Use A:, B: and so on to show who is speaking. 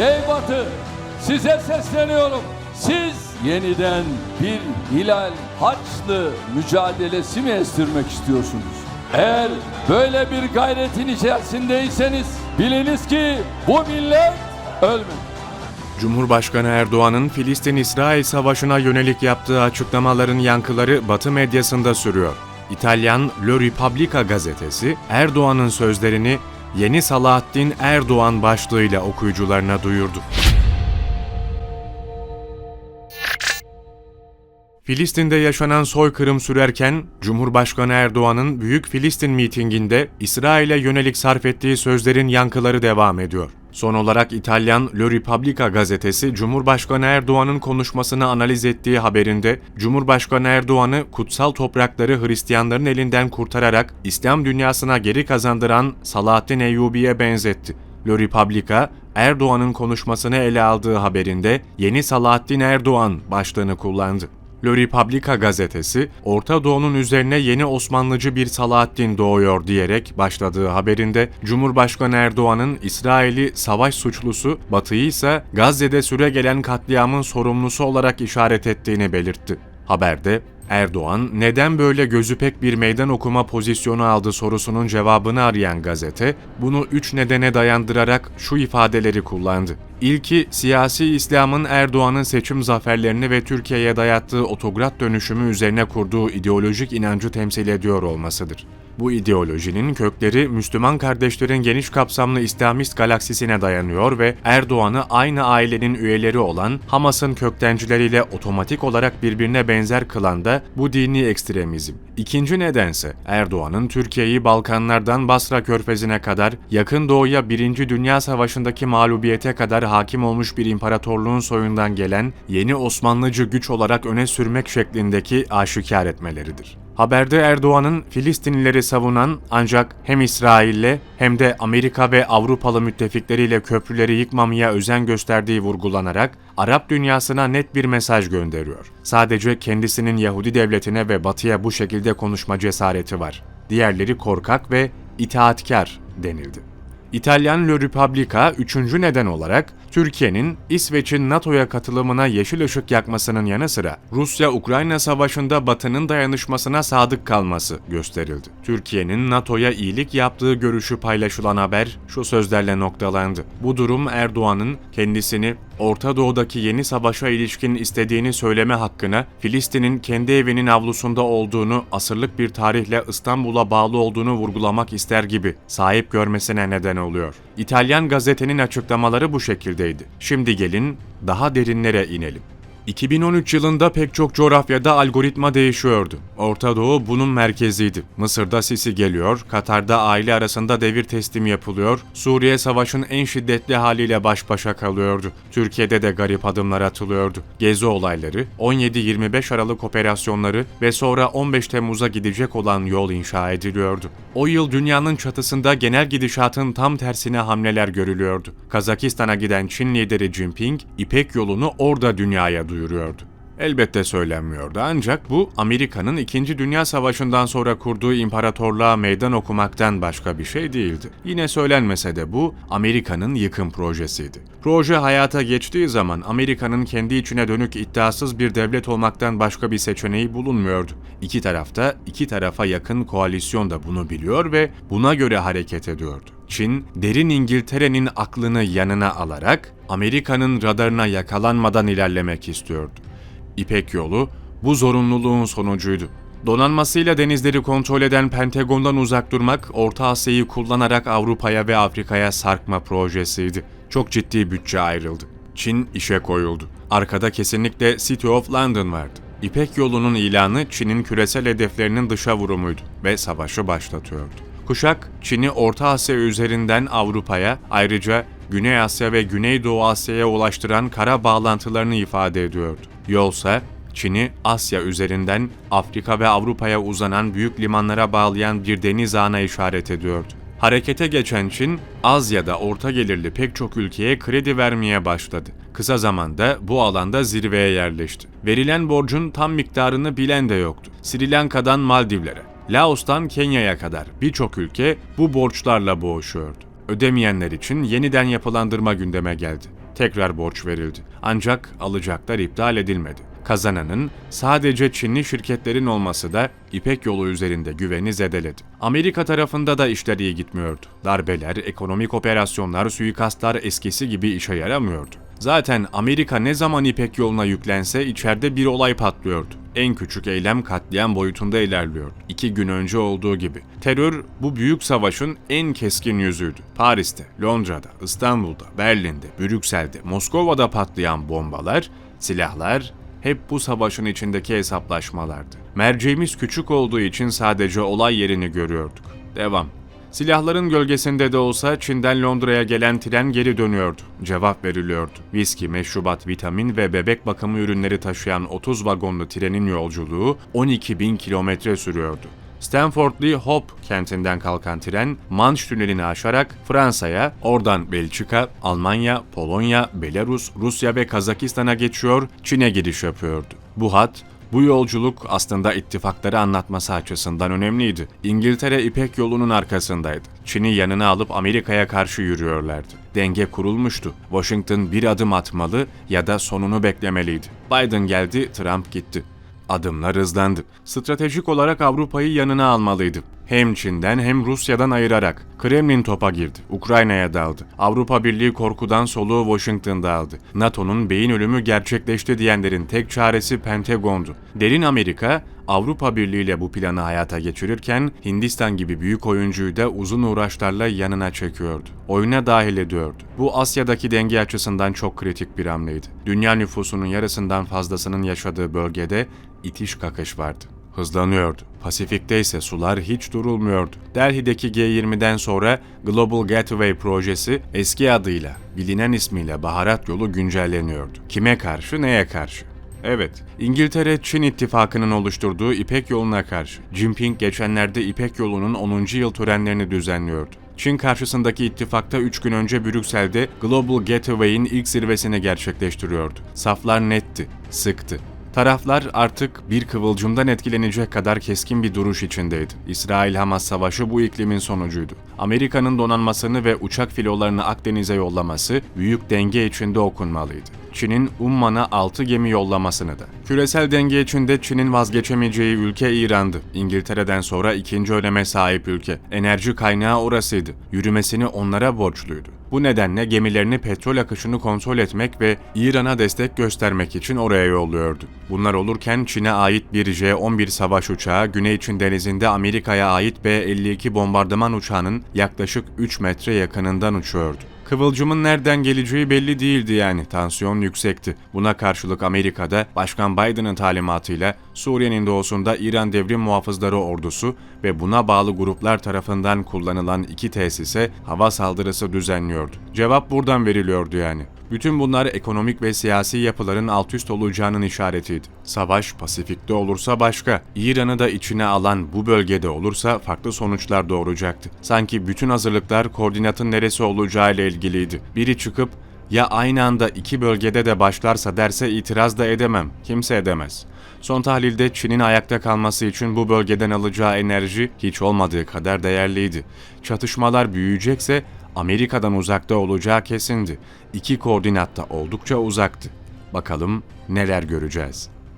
A: Ey size sesleniyorum. Siz yeniden bir Hilal Haçlı mücadelesi mi estirmek istiyorsunuz? Eğer böyle bir gayretin içerisindeyseniz biliniz ki bu millet ölmedi.
B: Cumhurbaşkanı Erdoğan'ın Filistin-İsrail savaşına yönelik yaptığı açıklamaların yankıları Batı medyasında sürüyor. İtalyan La Repubblica gazetesi Erdoğan'ın sözlerini Yeni Salahattin Erdoğan başlığıyla okuyucularına duyurdu. Filistin'de yaşanan soykırım sürerken Cumhurbaşkanı Erdoğan'ın Büyük Filistin mitinginde İsrail'e yönelik sarf ettiği sözlerin yankıları devam ediyor. Son olarak İtalyan La Repubblica gazetesi Cumhurbaşkanı Erdoğan'ın konuşmasını analiz ettiği haberinde Cumhurbaşkanı Erdoğan'ı kutsal toprakları Hristiyanların elinden kurtararak İslam dünyasına geri kazandıran Salahaddin Eyyubi'ye benzetti. La Repubblica, Erdoğan'ın konuşmasını ele aldığı haberinde Yeni Salahaddin Erdoğan başlığını kullandı. La Repubblica gazetesi, Orta Doğu'nun üzerine yeni Osmanlıcı bir Salahaddin doğuyor diyerek başladığı haberinde Cumhurbaşkanı Erdoğan'ın İsrail'i savaş suçlusu, Batı'yı ise Gazze'de süregelen katliamın sorumlusu olarak işaret ettiğini belirtti. Haberde Erdoğan neden böyle gözü pek bir meydan okuma pozisyonu aldı sorusunun cevabını arayan gazete, bunu üç nedene dayandırarak şu ifadeleri kullandı. İlki, siyasi İslam'ın Erdoğan'ın seçim zaferlerini ve Türkiye'ye dayattığı otokrat dönüşümü üzerine kurduğu ideolojik inancı temsil ediyor olmasıdır. Bu ideolojinin kökleri Müslüman kardeşlerin geniş kapsamlı İslamist galaksisine dayanıyor ve Erdoğan'ı aynı ailenin üyeleri olan Hamas'ın köktencileriyle otomatik olarak birbirine benzer kılan da bu dini ekstremizm. İkinci nedense Erdoğan'ın Türkiye'yi Balkanlardan Basra Körfezi'ne kadar yakın doğuya Birinci Dünya Savaşı'ndaki mağlubiyete kadar hakim olmuş bir imparatorluğun soyundan gelen yeni Osmanlıcı güç olarak öne sürmek şeklindeki aşikar etmeleridir. Haberde Erdoğan'ın Filistinlileri savunan ancak hem İsrail'le hem de Amerika ve Avrupalı müttefikleriyle köprüleri yıkmamaya özen gösterdiği vurgulanarak Arap dünyasına net bir mesaj gönderiyor. Sadece kendisinin Yahudi devletine ve Batı'ya bu şekilde konuşma cesareti var. Diğerleri korkak ve itaatkar denildi. İtalyan La Repubblica üçüncü neden olarak Türkiye'nin İsveç'in NATO'ya katılımına yeşil ışık yakmasının yanı sıra Rusya-Ukrayna savaşında Batı'nın dayanışmasına sadık kalması gösterildi. Türkiye'nin NATO'ya iyilik yaptığı görüşü paylaşılan haber şu sözlerle noktalandı. Bu durum Erdoğan'ın kendisini Orta Doğu'daki yeni savaşa ilişkin istediğini söyleme hakkına Filistin'in kendi evinin avlusunda olduğunu, asırlık bir tarihle İstanbul'a bağlı olduğunu vurgulamak ister gibi sahip görmesine neden oluyor. İtalyan gazetenin açıklamaları bu şekildeydi. Şimdi gelin daha derinlere inelim. 2013 yılında pek çok coğrafyada algoritma değişiyordu. Orta Doğu bunun merkeziydi. Mısır'da Sisi geliyor, Katar'da aile arasında devir teslim yapılıyor, Suriye savaşın en şiddetli haliyle baş başa kalıyordu. Türkiye'de de garip adımlar atılıyordu. Gezi olayları, 17-25 Aralık operasyonları ve sonra 15 Temmuz'a gidecek olan yol inşa ediliyordu. O yıl dünyanın çatısında genel gidişatın tam tersine hamleler görülüyordu. Kazakistan'a giden Çin lideri Jinping, İpek yolunu orada dünyaya duyuruyordu. Elbette söylenmiyordu ancak bu Amerika'nın 2. Dünya Savaşı'ndan sonra kurduğu imparatorluğa meydan okumaktan başka bir şey değildi. Yine söylenmese de bu Amerika'nın yıkım projesiydi. Proje hayata geçtiği zaman Amerika'nın kendi içine dönük iddiasız bir devlet olmaktan başka bir seçeneği bulunmuyordu. İki tarafta iki tarafa yakın koalisyon da bunu biliyor ve buna göre hareket ediyordu. Çin, derin İngiltere'nin aklını yanına alarak Amerika'nın radarına yakalanmadan ilerlemek istiyordu. İpek yolu bu zorunluluğun sonucuydu. Donanmasıyla denizleri kontrol eden Pentagon'dan uzak durmak, Orta Asya'yı kullanarak Avrupa'ya ve Afrika'ya sarkma projesiydi. Çok ciddi bütçe ayrıldı. Çin işe koyuldu. Arkada kesinlikle City of London vardı. İpek yolunun ilanı Çin'in küresel hedeflerinin dışa vurumuydu ve savaşı başlatıyordu. Kuşak, Çin'i Orta Asya üzerinden Avrupa'ya, ayrıca Güney Asya ve Güneydoğu Asya'ya ulaştıran kara bağlantılarını ifade ediyordu. Yolsa, Çin'i Asya üzerinden Afrika ve Avrupa'ya uzanan büyük limanlara bağlayan bir deniz ağına işaret ediyordu. Harekete geçen Çin, Asya'da orta gelirli pek çok ülkeye kredi vermeye başladı. Kısa zamanda bu alanda zirveye yerleşti. Verilen borcun tam miktarını bilen de yoktu. Sri Lanka'dan Maldivlere, Laos'tan Kenya'ya kadar birçok ülke bu borçlarla boğuşuyordu. Ödemeyenler için yeniden yapılandırma gündeme geldi. Tekrar borç verildi. Ancak alacaklar iptal edilmedi. Kazananın sadece Çinli şirketlerin olması da İpek yolu üzerinde güveni zedeledi. Amerika tarafında da işler iyi gitmiyordu. Darbeler, ekonomik operasyonlar, suikastlar eskisi gibi işe yaramıyordu. Zaten Amerika ne zaman İpek yoluna yüklense içeride bir olay patlıyordu. En küçük eylem katliam boyutunda ilerliyor. İki gün önce olduğu gibi. Terör bu büyük savaşın en keskin yüzüydü. Paris'te, Londra'da, İstanbul'da, Berlin'de, Brüksel'de, Moskova'da patlayan bombalar, silahlar hep bu savaşın içindeki hesaplaşmalardı. Merceğimiz küçük olduğu için sadece olay yerini görüyorduk. Devam. Silahların gölgesinde de olsa Çin'den Londra'ya gelen tren geri dönüyordu. Cevap veriliyordu. Viski, meşrubat, vitamin ve bebek bakımı ürünleri taşıyan 30 vagonlu trenin yolculuğu 12 bin kilometre sürüyordu. Stanford Lee Hope kentinden kalkan tren Manş tünelini aşarak Fransa'ya, oradan Belçika, Almanya, Polonya, Belarus, Rusya ve Kazakistan'a geçiyor, Çin'e giriş yapıyordu. Bu hat bu yolculuk aslında ittifakları anlatması açısından önemliydi. İngiltere İpek yolunun arkasındaydı. Çin'i yanına alıp Amerika'ya karşı yürüyorlardı. Denge kurulmuştu. Washington bir adım atmalı ya da sonunu beklemeliydi. Biden geldi, Trump gitti. Adımlar hızlandı. Stratejik olarak Avrupa'yı yanına almalıydı. Hem Çin'den hem Rusya'dan ayırarak. Kremlin topa girdi. Ukrayna'ya daldı. Avrupa Birliği korkudan soluğu Washington'da aldı. NATO'nun beyin ölümü gerçekleşti diyenlerin tek çaresi Pentagon'du. Derin Amerika, Avrupa Birliği ile bu planı hayata geçirirken Hindistan gibi büyük oyuncuyu da uzun uğraşlarla yanına çekiyordu. Oyuna dahil ediyordu. Bu Asya'daki denge açısından çok kritik bir hamleydi. Dünya nüfusunun yarısından fazlasının yaşadığı bölgede itiş kakış vardı hızlanıyordu. Pasifik'te ise sular hiç durulmuyordu. Delhi'deki G20'den sonra Global Gateway projesi eski adıyla, bilinen ismiyle baharat yolu güncelleniyordu. Kime karşı, neye karşı? Evet, İngiltere Çin ittifakının oluşturduğu İpek yoluna karşı. Jinping geçenlerde İpek yolunun 10. yıl törenlerini düzenliyordu. Çin karşısındaki ittifakta 3 gün önce Brüksel'de Global Gateway'in ilk zirvesini gerçekleştiriyordu. Saflar netti, sıktı. Taraflar artık bir kıvılcımdan etkilenecek kadar keskin bir duruş içindeydi. İsrail-Hamas savaşı bu iklimin sonucuydu. Amerika'nın donanmasını ve uçak filolarını Akdeniz'e yollaması büyük denge içinde okunmalıydı. Çin'in Umman'a 6 gemi yollamasını da. Küresel denge içinde Çin'in vazgeçemeyeceği ülke İran'dı. İngiltere'den sonra ikinci öneme sahip ülke. Enerji kaynağı orasıydı. Yürümesini onlara borçluydu. Bu nedenle gemilerini petrol akışını kontrol etmek ve İran'a destek göstermek için oraya yolluyordu. Bunlar olurken Çin'e ait bir J-11 savaş uçağı Güney Çin denizinde Amerika'ya ait B-52 bombardıman uçağının yaklaşık 3 metre yakınından uçuyordu. Kıvılcımın nereden geleceği belli değildi yani. Tansiyon yüksekti. Buna karşılık Amerika'da Başkan Biden'ın talimatıyla Suriye'nin doğusunda İran Devrim Muhafızları Ordusu ve buna bağlı gruplar tarafından kullanılan iki tesise hava saldırısı düzenliyordu. Cevap buradan veriliyordu yani. Bütün bunlar ekonomik ve siyasi yapıların alt üst olacağının işaretiydi. Savaş Pasifik'te olursa başka, İran'ı da içine alan bu bölgede olursa farklı sonuçlar doğuracaktı. Sanki bütün hazırlıklar koordinatın neresi olacağıyla ilgiliydi. Biri çıkıp ya aynı anda iki bölgede de başlarsa derse itiraz da edemem. Kimse edemez. Son tahlilde Çin'in ayakta kalması için bu bölgeden alacağı enerji hiç olmadığı kadar değerliydi. Çatışmalar büyüyecekse Amerika'dan uzakta olacağı kesindi. İki koordinatta oldukça uzaktı. Bakalım neler göreceğiz.